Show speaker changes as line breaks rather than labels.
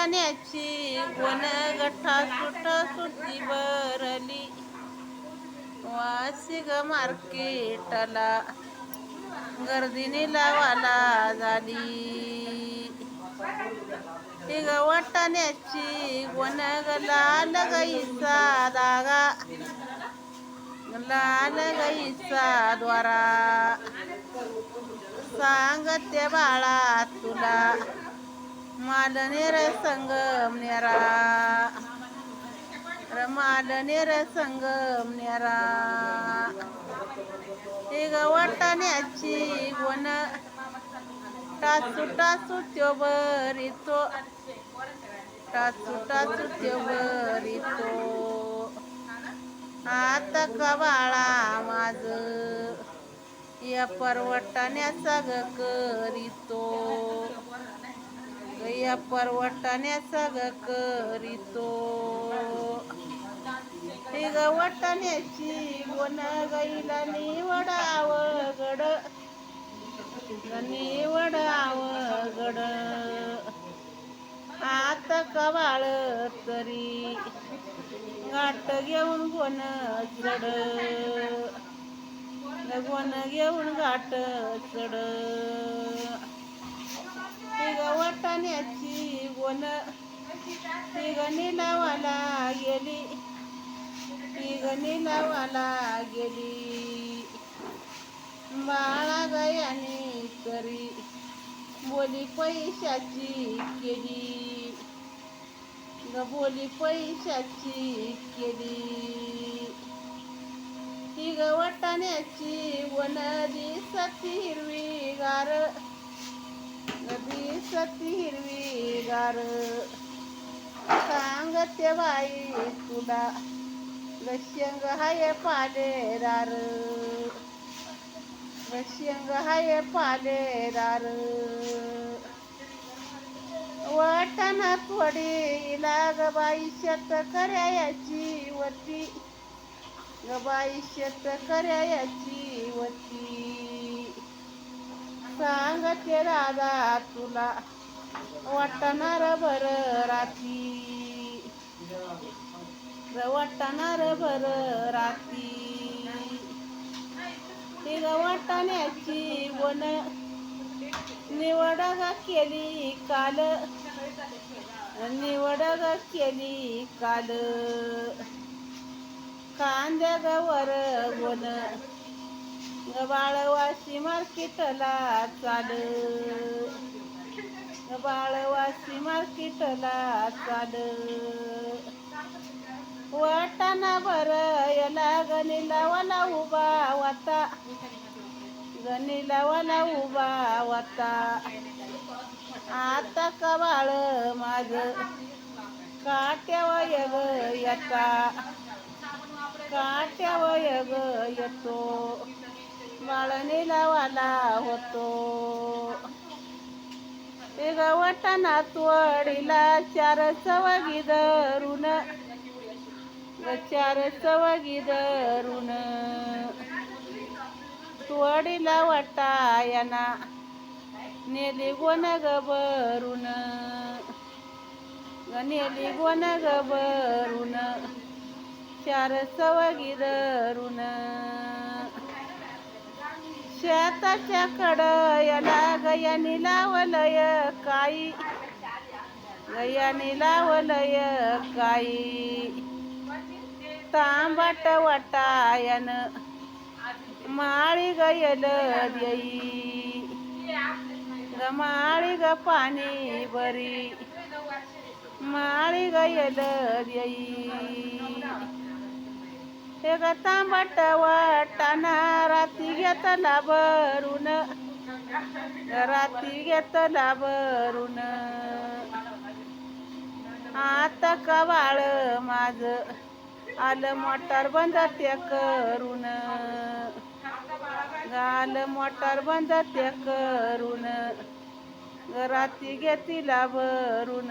वाटाण्याची वन गठ्ठा सुट सुटी भरली वासी मार्केटला गर्दीने लावाला झाली. ती ग वाटाण्याची वन ग लाल गाईचा दागा लाल गईचा द्वारा सांगते बाळा तुला. मालनेर संगमनेरा र मालनेर संगमनेरा हे ग वाटाण्याची गोन टाचू टाचू त्यो बरितो टाचू टाचू त्यो बरितो आता का माझ? या परवटाण्याचा ग करीतो. या परवटाण्याचा ग करीतो. हे ग वाटाण्याची गोन गाईला निवडाव गड. निवडाव गड. आता कवाळ तरी गाठ घेऊन गोन चढ. गोन घेऊन गाठ चढ. ती ग वाटाण्याची गोन ती निलावाला गेली. ती ग निलावाला गेली. बाळा गयाने करी. बोली पैशाची केली. ग बोली पैशाची केली. ही ग वाटाण्याची वन दिसती हिरवी गार सती हिरवी गार सांगते बाई तुला गशंग हाय पालेदार. गशंग हाय पालेदार. वाटाणा थोडी लाग बाई शेतकऱ्याची वती. गबाई बाई करायची वती. सांगते राधा तुला वाटणार बर राती. वाटणार बर राती. ती वाटण्याची वन निवड केली काल. निवड केली काल. कांद्या गवर वन बाळवाशी मार्केटला चाल. ग बाळवाशी मार्केटला चाल. वाटाना बर याला गणीला वाला उभा वाता. गणीला वाला उभा वाता. आता कबाळ माझ. काट्यावय ग येता. काट्यावय ग येतो. वाळणी लावाला होतो. ते ग तोडीला चार चवगी धरून. ग चार चवगी धरून. तोडीला वटायना नेली गोन गबरून ग नेली गोन गबरून चार चवगी धरून. शेताच्या कड याला गयानी लावलय काई. गयानी लावलय काई. तांबाट वाटायन माळी गयल देई. ग माळी ग पाणी बरी माळी गयल देई. हे ग तांबाट वाटाणा राती घेतला भरून. राती घेतला भरून. आता कवाळ माझ? आलं मोटार बंद ते करून. आलं मोटार बंद ते करून. राती घेतीला भरून.